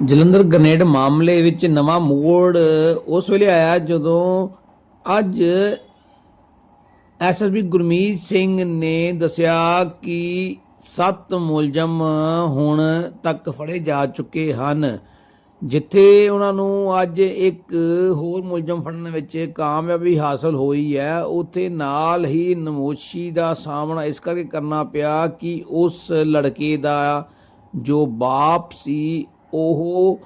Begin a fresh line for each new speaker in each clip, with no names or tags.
Jalandhar grenade ਮਾਮਲੇ ਵਿੱਚ ਨਵਾਂ ਮੋੜ, ਉਸ ਵੇਲੇ ਆਇਆ ਜਦੋਂ ਅੱਜ ਐਸਐਸਪੀ ਗੁਰਮੀਤ ਸਿੰਘ ਨੇ ਦੱਸਿਆ ਕਿ ਸੱਤ ਮੁਲਜ਼ਮ ਹੁਣ ਤੱਕ ਫੜੇ ਜਾ ਚੁੱਕੇ ਹਨ, ਜਿੱਥੇ ਉਹਨਾਂ ਨੂੰ ਅੱਜ ਇੱਕ ਹੋਰ ਮੁਲਜ਼ਮ ਫੜਨ ਵਿੱਚ ਕਾਮਯਾਬੀ ਹਾਸਲ ਹੋਈ ਹੈ। ਉੱਥੇ ਨਾਲ ਹੀ ਨਮੋਸ਼ੀ ਦਾ ਸਾਹਮਣਾ ਇਸ ਕਰਕੇ ਕਰਨਾ ਪਿਆ ਕਿ ਉਸ ਲੜਕੇ ਦਾ ਜੋ ਬਾਪ ਸੀ ਉਹ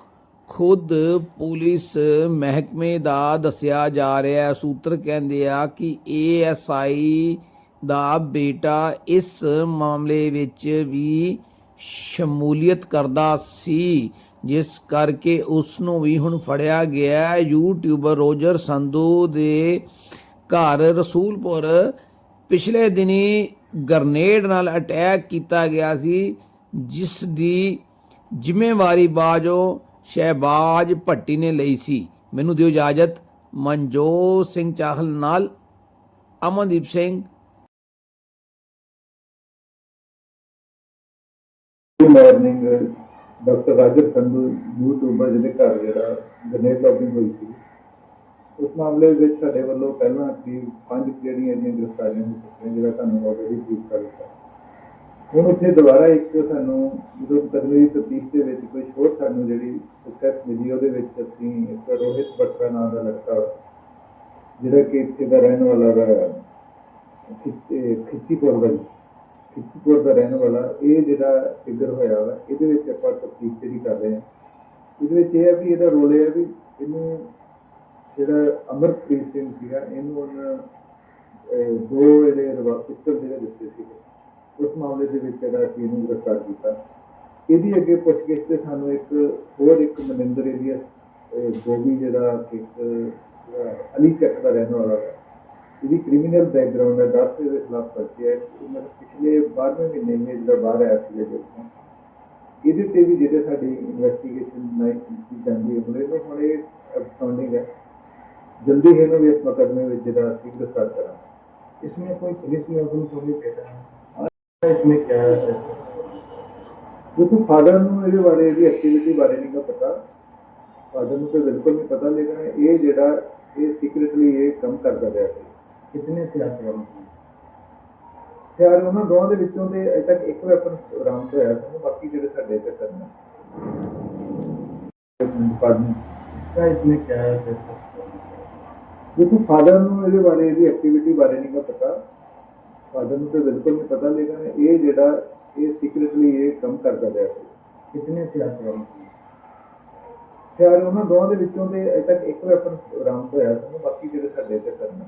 ਖੁਦ ਪੁਲਿਸ ਮਹਿਕਮੇ ਦਾ ਦੱਸਿਆ ਜਾ ਰਿਹਾ ਹੈ। ਸੂਤਰ ਕਹਿੰਦੇ ਆ ਕਿ ਏਐਸਆਈ ਦਾ ਬੇਟਾ ਇਸ ਮਾਮਲੇ ਵਿੱਚ ਵੀ ਸ਼ਮੂਲੀਅਤ ਕਰਦਾ ਸੀ, ਜਿਸ ਕਰਕੇ ਉਸ ਨੂੰ ਵੀ ਹੁਣ ਫੜਿਆ ਗਿਆ ਯੂਟਿਊਬਰ ਰੋਜਰ ਸੰਧੂ ਦੇ ਘਰ ਰਸੂਲਪੁਰ ਪਿਛਲੇ ਦਿਨੀ ਗਰਨੇਡ ਨਾਲ ਅਟੈਕ ਕੀਤਾ ਗਿਆ ਸੀ, ਜਿਸ ਦੀ ਜ਼ਿੰਮੇਵਾਰੀ ਬਾਜੋ ਸ਼ਹਿਬਾਜ਼ ਭੱਟੀ ਨੇ ਲਈ ਸੀ। ਮੈਨੂੰ ਦਿਓ ਇਜਾਜ਼ਤ, ਮਨਜੋਤ ਸਿੰਘ ਚਾਹਲ ਨਾਲ Amandeep Singh.
Morning doctor Roger Sandhu YouTuber ਜਿਹਦੇ ਘਰ ਜਿਹੜਾ ਗ੍ਰਨੇਡ ਲੌਬਿੰਗ ਹੋਈ ਸੀ। ਉਸ ਮਾਮਲੇ ਵਿੱਚ ਸਾਡੇ ਵੱਲੋਂ ਪਹਿਲਾਂ ਕਰੀਬ ਪੰਜ ਜਿਹੜੀਆਂ ਇਹਦੀਆਂ ਗ੍ਰਿਫਤਾਰੀਆਂ ਹੋ ਚੁੱਕੀਆਂ ਜਿਹੜਾ ਤੁਹਾਨੂੰ ਆਲਰੇਡੀ ਬਰੀਫ ਕਰ ਦਿੱਤਾ। ਹੁਣ ਉੱਥੇ ਦੁਬਾਰਾ ਇੱਕ ਸਾਨੂੰ ਜਦੋਂ ਮੁਕੱਦਮੇ ਦੀ ਤਫਤੀਸ਼ ਦੇ ਵਿੱਚ ਕੋਈ ਹੋਰ ਸਾਨੂੰ ਜਿਹੜੀ ਸਕਸੈਸ ਮਿਲੀ, ਉਹਦੇ ਵਿੱਚ ਅਸੀਂ ਇੱਕ ਰੋਹਿਤ ਬਸਰਾ ਨਾਂ ਦਾ ਲੜਕਾ, ਜਿਹੜਾ ਕਿ ਇੱਥੇ ਦਾ ਰਹਿਣ ਵਾਲਾ ਵਾ, ਖਿੱਚ- ਖਿੱਚੀਪੁਰ ਦਾ ਜੀ। ਖਿੱਚੀਪੁਰ ਦਾ ਰਹਿਣ ਵਾਲਾ, ਇਹ ਜਿਹੜਾ ਫਿਗਰ ਹੋਇਆ ਵਾ, ਇਹਦੇ ਵਿੱਚ ਆਪਾਂ ਤਫਤੀਸ਼ ਜਿਹੜੀ ਕਰ ਰਹੇ ਹਾਂ। ਇਹਦੇ ਵਿੱਚ ਇਹ ਹੈ ਵੀ ਇਹਦਾ ਰੋਲ ਇਹ ਹੈ ਵੀ ਇਹਨੂੰ ਜਿਹੜਾ ਅਮਰਪ੍ਰੀਤ ਸਿੰਘ ਸੀਗਾ, ਇਹਨੂੰ ਉਹਨਾਂ ਦੋ ਜਿਹੜੇ ਪਿਸਟਲ ਜਿਹੜੇ ਦਿੱਤੇ ਸੀਗੇ। ਉਸ ਮਾਮਲੇ ਦੇ ਵਿੱਚ ਜਿਹੜਾ ਅਸੀਂ ਇਹਨੂੰ ਗ੍ਰਿਫਤਾਰ ਕੀਤਾ। ਇਹਦੀ ਅੱਗੇ ਪੁੱਛਗਿੱਛ ਤੇ ਸਾਨੂੰ ਇੱਕ ਹੋਰ ਇੱਕ ਮਨਿੰਦਰ ਏਲੀਅਸ ਗੋਬੀ ਜਿਹੜਾ ਇੱਕ ਅਲੀ ਚੱਕ ਦਾ ਰਹਿਣ ਵਾਲਾ ਹੈ। ਇਹਦੀ ਕ੍ਰਿਮੀਨਲ ਬੈਕਗ੍ਰਾਉਂਡ ਹੈ 10 ਦੇ ਖਿਲਾਫ ਪਰਚੇ ਹੈ। ਮਤਲਬ ਪਿਛਲੇ 12ਵੇਂ ਮਹੀਨੇ ਮੇ ਜਿਹੜਾ ਬਾਹਰ ਆਇਆ ਸੀ ਜਦੋਂ ਇਹਦੇ ਤੇ ਵੀ ਜਿਹੜੇ ਸਾਡੀ ਇਨਵੈਸਟੀਗੇਸ਼ਨ ਨਹੀਂ ਕੀਤੀ ਜਾਂਦੀ ਹੈ ਉਹਦੇ ਨੂੰ ਹੁਣ ਇਹ ਅਬਸਟੈਂਡਿੰਗ ਹੈ। ਜਲਦੀ ਇਹਨੂੰ ਵੀ ਇਸ ਮੁਕਦਮੇ ਵਿੱਚ ਜਿਹੜਾ ਅਸੀਂ ਗ੍ਰਿਫਤਾਰ ਕਰਾਂਗੇ।
ਇਸ ਵਿੱਚ ਕੋਈ ਪੁਲਿਸ ਨੂੰ ਜਾਂ ਕੋਈ ਕੋਈ ਪੈਸਾ इसमें क्या है
ਕਿਉਂਕਿ ਫਾਦਰ ਨੂੰ ਇਹਦੇ ਬਾਰੇ ਇਹਦੀ ਐਕਟੀਵਿਟੀ ਬਾਰੇ ਨਹੀਂ ਗਾ ਪਤਾ ਫਾਦਰ ਨੂੰ ਤਾਂ ਬਿਲਕੁਲ ਨਹੀਂ ਪਤਾ ਲੇਕਿਨ ਇਹ ਜਿਹੜਾ ਇਹ ਸੀਕ੍ਰੀਟਲੀ ਇਹ ਕੰਮ ਕਰਦਾ ਰਿਹਾ ਸੀ
कितने थे आप लोगों
ਖਿਆਲ ਉਹਨਾਂ ਦੋਵਾਂ ਦੇ ਵਿੱਚੋਂ ਤੇ ਅਜੇ ਤੱਕ ਇੱਕ ਵੈਪਨ ਬਰਾਮਦ ਹੋਇਆ ਸਾਨੂੰ ਬਾਕੀ ਜਿਹੜੇ ਸਾਡੇ ਤੇ ਕਰਨਾ ਡਿਪਾਰਟਮੈਂਟ
इसका इसमें क्या है कैसे
ਕਿਉਂਕਿ ਫਾਦਰ ਨੂੰ ਇਹਦੇ ਬਾਰੇ ਇਹਦੀ ਐਕਟੀਵਿਟੀ ਬਾਰੇ ਨਹੀਂ ਗਾ ਪਤਾ ਤੁਹਾਡੇ ਨੂੰ ਤਾਂ ਬਿਲਕੁਲ ਨਹੀਂ ਪਤਾ ਲੇਕਿਨ ਇਹ ਜਿਹੜਾ ਇਹ ਸੀਕ੍ਰੀਟਲੀ ਇਹ ਕੰਮ ਕਰਦਾ ਰਿਹਾ ਸੀ।
ਕਿਤਨੇ ਹਥਿਆਰ ਬਰਾਮਦ
ਹਥਿਆਰ ਉਹਨਾਂ ਦੋਵਾਂ ਦੇ ਵਿੱਚੋਂ ਤੇ ਅਜੇ ਤੱਕ ਇੱਕ ਵੈਪਨ ਬਰਾਮਦ ਹੋਇਆ ਸਾਨੂੰ ਬਾਕੀ ਜਿਹੜੇ ਸਾਡੇ ਤੇ ਕਰਨਾ।